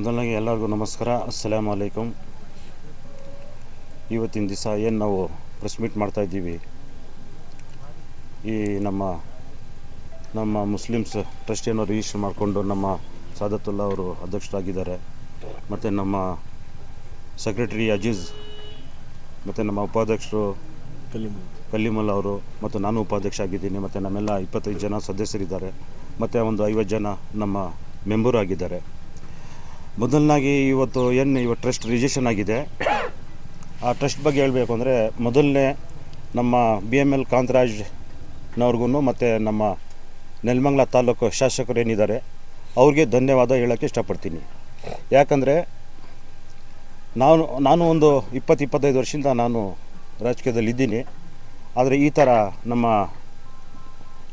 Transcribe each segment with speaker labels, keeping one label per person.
Speaker 1: ಮೊದಲನಾಗಿ ಎಲ್ಲರಿಗೂ ನಮಸ್ಕಾರ. ಅಸ್ಸಲಾಮ್ ಅಲೈಕುಮ್. ಇವತ್ತಿನ ದಿವಸ ಏನು ನಾವು ಪ್ರೆಸ್ ಮೀಟ್ ಮಾಡ್ತಾ ಇದ್ದೀವಿ? ಈ ನಮ್ಮ ನಮ್ಮ ಮುಸ್ಲಿಮ್ಸ್ ಟ್ರಸ್ಟಿಯನ್ನು ರಿಜಿಸ್ಟರ್ ಮಾಡಿಕೊಂಡು ನಮ್ಮ ಸಾದತ್ತುಲ್ಲಾ ಅವರು ಅಧ್ಯಕ್ಷರಾಗಿದ್ದಾರೆ. ಮತ್ತು ನಮ್ಮ ಸೆಕ್ರೆಟರಿ ಅಜೀಜ್, ಮತ್ತು ನಮ್ಮ ಉಪಾಧ್ಯಕ್ಷರು ಕಲ್ಲಿಮಲ್ ಅವರು, ಮತ್ತು ನಾನು ಉಪಾಧ್ಯಕ್ಷ ಆಗಿದ್ದೀನಿ. ಮತ್ತು ನಮ್ಮೆಲ್ಲ ಇಪ್ಪತ್ತೈದು ಜನ ಸದಸ್ಯರಿದ್ದಾರೆ. ಮತ್ತು ಒಂದು ಐವತ್ತು ಜನ ನಮ್ಮ ಮೆಂಬರ್ ಆಗಿದ್ದಾರೆ. ಮೊದಲನಾಗಿ ಇವತ್ತು ಏನು ಇವತ್ತು ಟ್ರಸ್ಟ್ ರಿಜಿಸ್ಟ್ರೇಷನ್ ಆಗಿದೆ, ಆ ಟ್ರಸ್ಟ್ ಬಗ್ಗೆ ಹೇಳಬೇಕು ಅಂದರೆ ಮೊದಲನೇ ನಮ್ಮ ಬಿ ಎಂ ಎಲ್ ಕಾಂತರಾಜ್ನವ್ರಿಗೂ ಮತ್ತು ನಮ್ಮ ನೆಲಮಂಗ್ಲ ತಾಲೂಕು ಶಾಸಕರು ಏನಿದ್ದಾರೆ, ಅವ್ರಿಗೆ ಧನ್ಯವಾದ ಹೇಳೋಕ್ಕೆ ಇಷ್ಟಪಡ್ತೀನಿ. ಯಾಕಂದರೆ ನಾನು ನಾನು ಒಂದು ಇಪ್ಪತ್ತು, ಇಪ್ಪತ್ತೈದು ವರ್ಷದಿಂದ ನಾನು ರಾಜಕೀಯದಲ್ಲಿ ಇದ್ದೀನಿ. ಆದರೆ ಈ ಥರ ನಮ್ಮ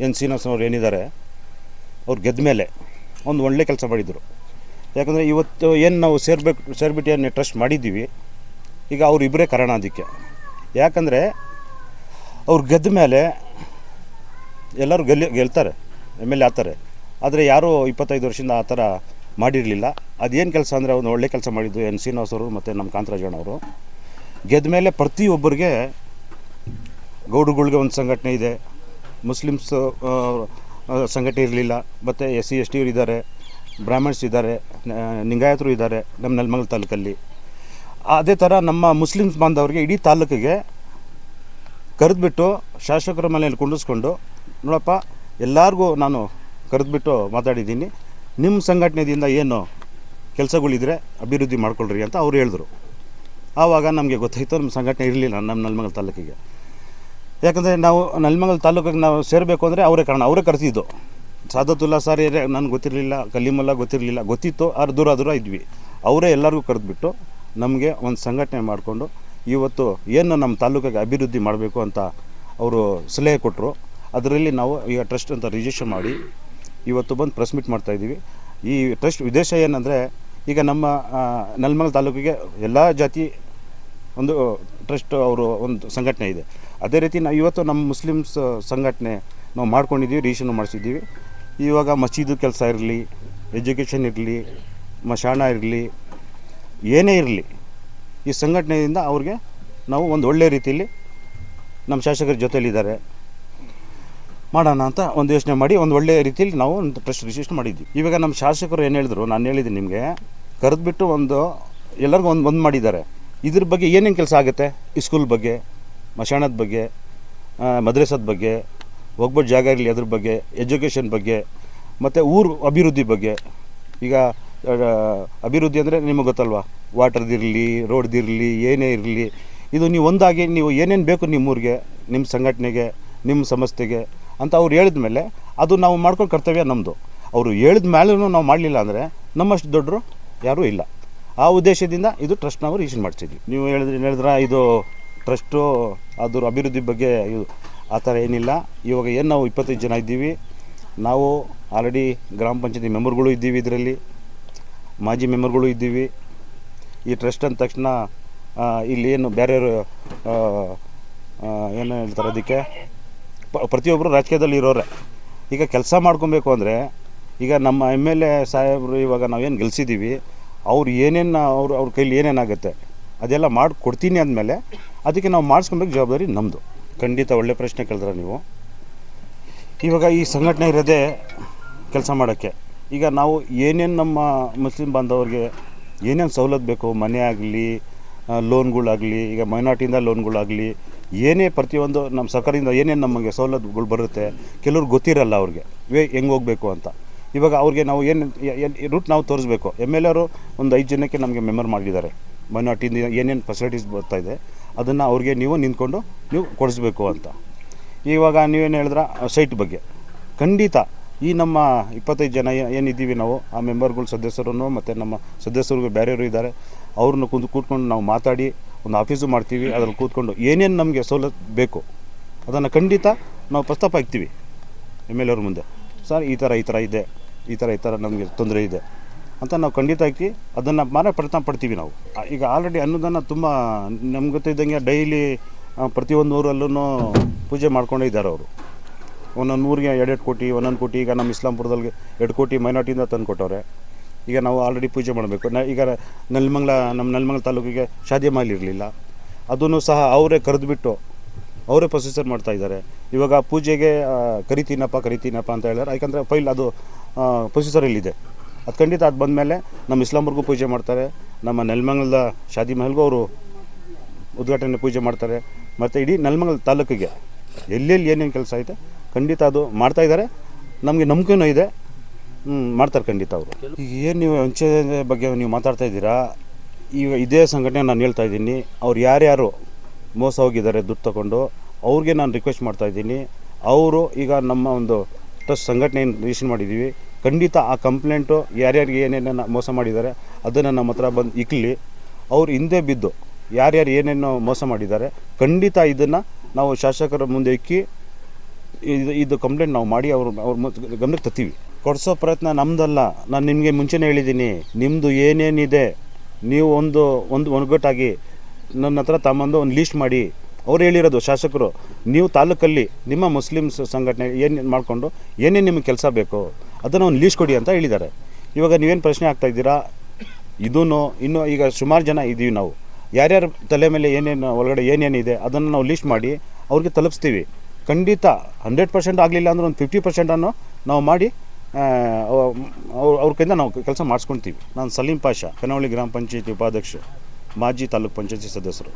Speaker 1: ಎನ್ ಶ್ರೀನಿವಾಸನವ್ರು ಏನಿದ್ದಾರೆ, ಅವ್ರು ಗೆದ್ದ ಮೇಲೆ ಒಂದು ಒಳ್ಳೆ ಕೆಲಸ ಮಾಡಿದರು. ಯಾಕಂದರೆ ಇವತ್ತು ಏನು ನಾವು ಸೇರ್ಬೇಕು ಸೇರ್ಬಿಟ್ಟು ಏನು ಟ್ರಸ್ಟ್ ಮಾಡಿದ್ದೀವಿ. ಈಗ ಅವರಿಬ್ಬರೇ ಕಾರಣ ಅದಕ್ಕೆ. ಯಾಕಂದರೆ ಅವ್ರು ಗೆದ್ದ ಮೇಲೆ ಎಲ್ಲರೂ ಗೆಲ್ಲಿ, ಗೆಲ್ತಾರೆ ಎಂ ಎಲ್ ಎ ಆಗ್ತಾರೆ ಆದರೆ ಯಾರೂ ಇಪ್ಪತ್ತೈದು ವರ್ಷದಿಂದ ಆ ಥರ ಮಾಡಿರಲಿಲ್ಲ. ಅದೇನು ಕೆಲಸ ಅಂದರೆ ಒಂದು ಒಳ್ಳೆ ಕೆಲಸ ಮಾಡಿದ್ದು ಎನ್ ಶ್ರೀನಿವಾಸ್ ಅವರು ಮತ್ತು ನಮ್ಮ ಕಾಂತರಾಜಣ್ಣವರು ಗೆದ್ದ ಮೇಲೆ ಪ್ರತಿಯೊಬ್ಬರಿಗೆ ಗೌಡರುಗಳಿಗೆ ಒಂದು ಸಂಘಟನೆ ಇದೆ. ಮುಸ್ಲಿಮ್ಸ್ ಸಂಘಟನೆ ಇರಲಿಲ್ಲ. ಮತ್ತು ಎಸ್ ಸಿ, ಎಸ್ ಟಿ ಇದ್ದಾರೆ. ಬ್ರಾಹ್ಮಣ್ಸ್ ಇದ್ದಾರೆ, ನ- ಲಿಂಗಾಯತರು ಇದ್ದಾರೆ ನಮ್ಮ ನೆಲಮಂಗಲ ತಾಲೂಕಲ್ಲಿ. ಅದೇ ಥರ ನಮ್ಮ ಮುಸ್ಲಿಮ್ಸ್ ಬಾಂಧವರಿಗೆ ಇಡೀ ತಾಲೂಕಿಗೆ ಕರೆದುಬಿಟ್ಟು ಶಾಸಕರ ಮನೆಯಲ್ಲಿ ಕುಂಡಿಸ್ಕೊಂಡು, ನೋಡಪ್ಪ, ಎಲ್ಲರಿಗೂ ನಾನು ಕರೆದುಬಿಟ್ಟು ಮಾತಾಡಿದ್ದೀನಿ. ನಿಮ್ಮ ಸಂಘಟನೆಯಿಂದ ಏನು ಕೆಲಸಗಳಿದ್ರೆ ಅಭಿವೃದ್ಧಿ ಮಾಡ್ಕೊಳ್ರಿ ಅಂತ ಅವ್ರು ಹೇಳಿದ್ರು. ಆವಾಗ ನಮಗೆ ಗೊತ್ತಾಯಿತು ನಮ್ಮ ಸಂಘಟನೆ ಇರಲಿಲ್ಲ ನಮ್ಮ ನಲ್ಮಂಗಲ ತಾಲೂಕಿಗೆ. ಯಾಕಂದರೆ ನಾವು ನಲ್ಮಂಗಲ ತಾಲೂಕಿಗೆ ನಾವು ಸೇರಬೇಕು ಅಂದರೆ ಅವರೇ ಕಾರಣ, ಅವರೇ ಕರೆಸಿದ್ದು ಸಾದತುಲ್ಲಾ ಸಾರಿ ನನಗೆ ಗೊತ್ತಿರಲಿಲ್ಲ ಕಲ್ಲಿಮಲ್ಲ ಗೊತ್ತಿರಲಿಲ್ಲ, ಗೊತ್ತಿತ್ತು ಆದ್ರೆ ದೂರ ದೂರ ಇದ್ವಿ. ಅವರೇ ಎಲ್ಲರಿಗೂ ಕರೆದುಬಿಟ್ಟು ನಮಗೆ ಒಂದು ಸಂಘಟನೆ ಮಾಡಿಕೊಂಡು ಇವತ್ತು ಏನು ನಮ್ಮ ತಾಲೂಕಿಗೆ ಅಭಿವೃದ್ಧಿ ಮಾಡಬೇಕು ಅಂತ ಅವರು ಸಲಹೆ ಕೊಟ್ಟರು ಅದರಲ್ಲಿ ನಾವು ಈಗ ಟ್ರಸ್ಟ್ ಅಂತ ರಿಜಿಸ್ಟರ್ ಮಾಡಿ ಇವತ್ತು ಬಂದು ಪ್ರೆಸ್ ಮೀಟ್ ಮಾಡ್ತಾಯಿದ್ದೀವಿ ಈ ಟ್ರಸ್ಟ್ ಉದ್ದೇಶ ಏನಂದರೆ ಈಗ ನಮ್ಮ ನಲ್ಮಲ್ ತಾಲೂಕಿಗೆ ಎಲ್ಲ ಜಾತಿ ಒಂದು ಟ್ರಸ್ಟ್ ಅವರು ಒಂದು ಸಂಘಟನೆ ಇದೆ. ಅದೇ ರೀತಿ ನಾವು ಇವತ್ತು ನಮ್ಮ ಮುಸ್ಲಿಮ್ಸ್ ಸಂಘಟನೆ ನಾವು ಮಾಡ್ಕೊಂಡಿದ್ದೀವಿ ರಿಜಿಸ್ಟ್ರೇಷನ್ ಮಾಡಿಸಿದ್ದೀವಿ. ಇವಾಗ ಮಸೀದು ಕೆಲಸ ಇರಲಿ, ಎಜುಕೇಷನ್ ಇರಲಿ, ಮಶಾಣ ಇರಲಿ, ಏನೇ ಇರಲಿ, ಈ ಸಂಘಟನೆಯಿಂದ ಅವ್ರಿಗೆ ನಾವು ಒಂದು ಒಳ್ಳೆಯ ರೀತಿಯಲ್ಲಿ ನಮ್ಮ ಶಾಸಕರ ಜೊತೆಯಲ್ಲಿದ್ದಾರೆ. ಮಾಡೋಣ ಅಂತ ಒಂದು ಯೋಚನೆ ಮಾಡಿ, ಒಂದು ಒಳ್ಳೆಯ ರೀತಿಯಲ್ಲಿ ನಾವು ಒಂದು ಟ್ರಸ್ಟ್ ರಿಜಿಸ್ಟರ್ ಮಾಡಿದ್ವಿ ಇವಾಗ ನಮ್ಮ ಶಾಸಕರು ಏನು ಹೇಳಿದ್ರು? ನಾನು ಹೇಳಿದ್ದೀನಿ ನಿಮಗೆ, ಕರೆದ್ಬಿಟ್ಟು ಒಂದು ಎಲ್ಲರಿಗೂ ಒಂದು ಒಂದು ಮಾಡಿದ್ದಾರೆ. ಇದ್ರ ಬಗ್ಗೆ ಏನೇನು ಕೆಲಸ ಆಗುತ್ತೆ? ಸ್ಕೂಲ್ ಬಗ್ಗೆ, ಮಶಾಣದ ಬಗ್ಗೆ ಮದ್ರಸದ ಬಗ್ಗೆ ಹೋಗ್ಬಿಟ್ಟು ಜಾಗ ಇರಲಿ ಅದ್ರ ಬಗ್ಗೆ ಎಜುಕೇಷನ್ ಬಗ್ಗೆ, ಮತ್ತು ಊರು ಅಭಿವೃದ್ಧಿ ಬಗ್ಗೆ. ಈಗ ಅಭಿವೃದ್ಧಿ ಅಂದರೆ ನಿಮಗೆ ಗೊತ್ತಲ್ವಾ? ವಾಟರ್ದಿರಲಿ ರೋಡ್ದಿರಲಿ ಏನೇ ಇರಲಿ. ಇದು ನೀವು ಒಂದಾಗಿ ನೀವು ಏನೇನು ಬೇಕು ನಿಮ್ಮ ಊರಿಗೆ ನಿಮ್ಮ ಸಂಘಟನೆಗೆ ನಿಮ್ಮ ಸಂಸ್ಥೆಗೆ ಅಂತ ಅವ್ರು ಹೇಳಿದ ಮೇಲೆ ಅದು ನಾವು ಮಾಡ್ಕೊಂಡು ಕರ್ತವ್ಯ ನಮ್ಮದು ಅವರು ಹೇಳಿದ ಮೇಲೂ ನಾವು ಮಾಡಲಿಲ್ಲ ಅಂದರೆ ನಮ್ಮಷ್ಟು ದೊಡ್ಡರು ಯಾರೂ ಇಲ್ಲ. ಆ ಉದ್ದೇಶದಿಂದ ಇದು ಟ್ರಸ್ಟ್ ನಾವು ಮಾಡ್ತಿದ್ವಿ ನೀವು ಹೇಳಿದ್ರೆ, ಹೇಳಿದ್ರ, ಇದು ಟ್ರಸ್ಟು ಅದ್ರ ಅಭಿವೃದ್ಧಿ ಬಗ್ಗೆ ಇದು ಆ ಥರ ಏನಿಲ್ಲ. ಇವಾಗ ಏನು ನಾವು ಇಪ್ಪತ್ತೈದು ಜನ ಇದ್ದೀವಿ. ನಾವು ಆಲ್ರೆಡಿ ಗ್ರಾಮ ಪಂಚಾಯತಿ ಮೆಂಬರ್ಗಳು ಇದ್ದೀವಿ ಇದರಲ್ಲಿ. ಮಾಜಿ ಮೆಂಬರ್ಗಳು ಇದ್ದೀವಿ. ಈ ಟ್ರಸ್ಟ್ ಅಂದ ತಕ್ಷಣ ಇಲ್ಲಿ ಏನು ಬೇರೆಯವರು ಏನು ಹೇಳ್ತಾರೆ ಅದಕ್ಕೆ? ಪ್ರತಿಯೊಬ್ಬರು ರಾಜಕೀಯದಲ್ಲಿ ಇರೋರೆ. ಈಗ ಕೆಲಸ ಮಾಡ್ಕೊಬೇಕು ಅಂದರೆ, ಈಗ ನಮ್ಮ ಎಂ ಎಲ್ ಎ ಸಾಹೇಬರು ಇವಾಗ ನಾವೇನು ಗೆಲ್ಸಿದ್ದೀವಿ ಅವ್ರು ಏನೇನು ಅವ್ರು ಅವ್ರ ಕೈಲಿ ಏನೇನಾಗುತ್ತೆ, ಅದೆಲ್ಲ ಮಾಡಿಕೊಡ್ತೀನಿ ಅಂದಮೇಲೆ, ಅದಕ್ಕೆ ನಾವು ಮಾಡಿಸ್ಕೊಬೇಕು ಜವಾಬ್ದಾರಿ ನಮ್ಮದು ಖಂಡಿತ ಒಳ್ಳೆ ಪ್ರಶ್ನೆ ಕೇಳಿದ್ರೆ ನೀವು. ಇವಾಗ ಈ ಸಂಘಟನೆ ಇರೋದೇ ಕೆಲಸ ಮಾಡೋಕ್ಕೆ. ಈಗ ನಾವು ಏನೇನು ನಮ್ಮ ಮುಸ್ಲಿಂ ಬಾಂಧವರಿಗೆ ಏನೇನು ಸವಲತ್ತು ಬೇಕು, ಮನೆ ಆಗಲಿ ಲೋನ್ಗಳಾಗಲಿ, ಈಗ ಮೈನಾರ್ಟಿಯಿಂದ ಲೋನ್ಗಳಾಗಲಿ, ಏನೇ ಪ್ರತಿಯೊಂದು ನಮ್ಮ ಸರ್ಕಾರದಿಂದ ಏನೇನು ನಮಗೆ ಸವಲತ್ತುಗಳು ಬರುತ್ತೆ ಕೆಲವ್ರಿಗೆ ಗೊತ್ತಿರಲ್ಲ ಅವ್ರಿಗೆ. ವೇ, ಹೆಂಗೆ ಹೋಗಬೇಕು ಅಂತ. ಇವಾಗ ಅವ್ರಿಗೆ ನಾವು ಏನು ರೂಟ್ ನಾವು ತೋರಿಸ್ಬೇಕು. ಎಂ ಎಲ್ ಅವರು ಒಂದು ಐದು ಜನಕ್ಕೆ ನಮಗೆ ಮೆಂಬರ್ ಮಾಡಿದ್ದಾರೆ. ಮೈನಾರ್ಟಿಯಿಂದ ಏನೇನು ಫೆಸಿಲಿಟೀಸ್ ಬರ್ತಾಯಿದೆ ಅದನ್ನು ಅವ್ರಿಗೆ ನೀವು ನಿಂತ್ಕೊಂಡು ನೀವು ಕೊಡಿಸ್ಬೇಕು ಅಂತ. ಇವಾಗ ನೀವೇನು ಹೇಳಿದ್ರ ಸೈಟ್ ಬಗ್ಗೆ. ಖಂಡಿತ ಈ ನಮ್ಮ ಇಪ್ಪತ್ತೈದು ಜನ ಏನಿದ್ದೀವಿ ನಾವು, ಆ ಮೆಂಬರ್ಗಳು ಸದಸ್ಯರನ್ನು ಮತ್ತು ನಮ್ಮ ಸದಸ್ಯರಿಗೂ ಬೇರೆಯವರು ಇದ್ದಾರೆ, ಅವ್ರನ್ನ ಕುಂದು, ಕೂತ್ಕೊಂಡು ನಾವು ಮಾತಾಡಿ, ಒಂದು ಆಫೀಸು ಮಾಡ್ತೀವಿ, ಅದ್ರಲ್ಲಿ ಕೂತ್ಕೊಂಡು ಏನೇನು ನಮಗೆ ಸವಲತ್ತು ಬೇಕು, ಅದನ್ನು ಖಂಡಿತ ನಾವು ಪ್ರಸ್ತಾಪ ಹಾಕ್ತೀವಿ. ಎಂ ಎಲ್ ಅವ್ರ ಮುಂದೆ. ಸರ್, ಈ ಥರ ಈ ಥರ ಇದೆ, ಈ ಥರ ಈ ಥರ ನಮಗೆ ತೊಂದರೆ ಇದೆ. ಅಂತ ನಾವು ಖಂಡಿತ ಹಾಕಿ ಅದನ್ನು ಮಾರ ಪ್ರಯತ್ನ ಪಡ್ತೀವಿ ನಾವು. ಈಗ ಆಲ್ರೆಡಿ ಅನ್ನೋದನ್ನು ತುಂಬ ನಮ್ಗೆ ಗೊತ್ತಿದ್ದಂಗೆ ಡೈಲಿ ಪ್ರತಿಯೊಂದು ಊರಲ್ಲೂ ಪೂಜೆ ಮಾಡ್ಕೊಂಡೇ ಇದ್ದಾರೆ ಅವರು. ಒಂದೊಂದು ಊರಿಗೆ ಎರಡೆರಡು ಕೋಟಿ, ಒಂದೊಂದು ಕೋಟಿ, ಈಗ ನಮ್ಮ ಇಸ್ಲಾಂಪುರದಲ್ಲಿ ಎರಡು ಕೋಟಿ ಮೈನಾರ್ಟಿಯಿಂದ ತಂದು ಕೊಟ್ಟವ್ರೆ. ಈಗ ನಾವು ಆಲ್ರೆಡಿ ಪೂಜೆ ಮಾಡಬೇಕು. ನ, ಈಗ ನೆಲಮಂಗ್ಲ, ನಮ್ಮ ನೆಲಮಂಗ್ಲ ತಾಲೂಕಿಗೆ ಶಾದಿ ಇರಲಿಲ್ಲ ಅದನ್ನು ಸಹ ಅವರೇ ಕರೆದುಬಿಟ್ಟು ಅವರೇ ಪ್ರೊಸೀಜರ್ ಮಾಡ್ತಾ ಇದ್ದಾರೆ. ಇವಾಗ ಪೂಜೆಗೆ ಕರಿತೀನಪ್ಪ ಕರಿತೀನಪ್ಪ ಅಂತ ಹೇಳಿದ್ರೆ ಯಾಕಂದರೆ ಫೈಲ್ ಅದು ಪ್ರೊಸೀಜರಲ್ಲಿದೆ ಅದು ಖಂಡಿತ ಅದು ಬಂದಮೇಲೆ ನಮ್ಮ ಇಸ್ಲಾಂಬರ್ಗೂ ಪೂಜೆ ಮಾಡ್ತಾರೆ. ನಮ್ಮ ನೆಲಮಂಗಲದ ಶಾದಿ ಮಹಲ್ಗೂ ಅವರು ಉದ್ಘಾಟನೆ ಪೂಜೆ ಮಾಡ್ತಾರೆ. ಮತ್ತು ಇಡೀ ನೆಲಮಂಗಲ ತಾಲೂಕಿಗೆ ಎಲ್ಲೆಲ್ಲಿ ಏನೇನು ಕೆಲಸ ಐತೆ ಖಂಡಿತ ಅದು ಮಾಡ್ತಾ ಇದ್ದಾರೆ ನಮಗೆ ನಂಬಿಕೆನೂ ಇದೆ. ಮಾಡ್ತಾರೆ ಖಂಡಿತ ಅವರು. ಈಗ ಏನು ನೀವು ಹಂಚೆ ಬಗ್ಗೆ ನೀವು ಮಾತಾಡ್ತಾ ಇದ್ದೀರಾ? ಈಗ ಇದೇ ಸಂಘಟನೆ ನಾನು ಹೇಳ್ತಾ ಇದ್ದೀನಿ. ಅವ್ರು ಯಾರ್ಯಾರು ಮೋಸ ಹೋಗಿದ್ದಾರೆ ದುಡ್ಡು ತಗೊಂಡು, ಅವ್ರಿಗೆ ನಾನು ರಿಕ್ವೆಸ್ಟ್ ಮಾಡ್ತಾ ಇದ್ದೀನಿ. ಅವರು ಈಗ ನಮ್ಮ ಒಂದು ಟ್ರಸ್ಟ್ ಸಂಘಟನೆ ರಿಜಿಸ್ಟರ್ ಮಾಡಿದ್ದೀವಿ. ಖಂಡಿತ ಆ ಕಂಪ್ಲೇಂಟು ಯಾರ್ಯಾರಿಗೆ ಏನೇನು ಮೋಸ ಮಾಡಿದ್ದಾರೆ ಅದನ್ನು ನಮ್ಮ ಹತ್ರ ಬಂದು ಇಕ್ಕಲಿ ಅವ್ರು ಹಿಂದೆ ಬಿದ್ದು ಯಾರ್ಯಾರು ಏನೇನೋ ಮೋಸ ಮಾಡಿದ್ದಾರೆ, ಖಂಡಿತ ಇದನ್ನು ನಾವು ಶಾಸಕರ ಮುಂದೆ ಇಕ್ಕಿ, ಇದು ಇದು ಕಂಪ್ಲೇಂಟ್ ನಾವು ಮಾಡಿ ಅವ್ರ ಅವ್ರ ಗಮನಕ್ಕೆ ತತ್ತೀವಿ. ಕೊಡಿಸೋ ಪ್ರಯತ್ನ ನಮ್ಮದಲ್ಲ ನಾನು ನಿಮಗೆ ಮುಂಚೆನೇ ಹೇಳಿದ್ದೀನಿ ನಿಮ್ಮದು ಏನೇನಿದೆ, ನೀವು ಒಂದು ಒಂದು ಒಣಗಟ್ಟಾಗಿ ನನ್ನ ಹತ್ರ ತಮ್ಮಂದು ಒಂದು ಲೀಸ್ಟ್ ಮಾಡಿ. ಅವ್ರು ಹೇಳಿರೋದು ಶಾಸಕರು, ನೀವು ತಾಲೂಕಲ್ಲಿ ನಿಮ್ಮ ಮುಸ್ಲಿಮ್ಸ್ ಸಂಘಟನೆ ಏನು ಮಾಡಿಕೊಂಡು, ಏನೇನು ನಿಮಗೆ ಕೆಲಸ ಬೇಕು? ಅದನ್ನು ಒಂದು ಲೀಸ್ ಕೊಡಿ ಅಂತ ಹೇಳಿದ್ದಾರೆ. ಇವಾಗ ನೀವೇನು ಪ್ರಶ್ನೆ ಆಗ್ತಾ ಇದ್ದೀರಾ? ಇದೂ ಇನ್ನೂ ಈಗ ಸುಮಾರು ಜನ ಇದ್ದೀವಿ ನಾವು. ಯಾರ್ಯಾರ ತಲೆ ಮೇಲೆ ಏನೇನು ಒಳಗಡೆ ಏನೇನಿದೆ ಅದನ್ನು ನಾವು ಲೀಸ್ಟ್ ಮಾಡಿ ಅವ್ರಿಗೆ ತಲುಪಿಸ್ತೀವಿ. ಖಂಡಿತ ಹಂಡ್ರೆಡ್ ಪರ್ಸೆಂಟ್ ಆಗಲಿಲ್ಲ ಅಂದ್ರೆ ಒಂದು ಫಿಫ್ಟಿ ಪರ್ಸೆಂಟನ್ನು ನಾವು ಮಾಡಿ ಅವ್ರ ಅವ್ರ ಕೈಯಿಂದ ನಾವು ಕೆಲಸ ಮಾಡಿಸ್ಕೊಳ್ತೀವಿ ನಾನು ಸಲೀಂ ಪಾಷಾ, ಕನವಳ್ಳಿ ಗ್ರಾಮ ಪಂಚಾಯತಿ ಉಪಾಧ್ಯಕ್ಷ, ಮಾಜಿ ತಾಲೂಕು ಪಂಚಾಯತಿ ಸದಸ್ಯರು.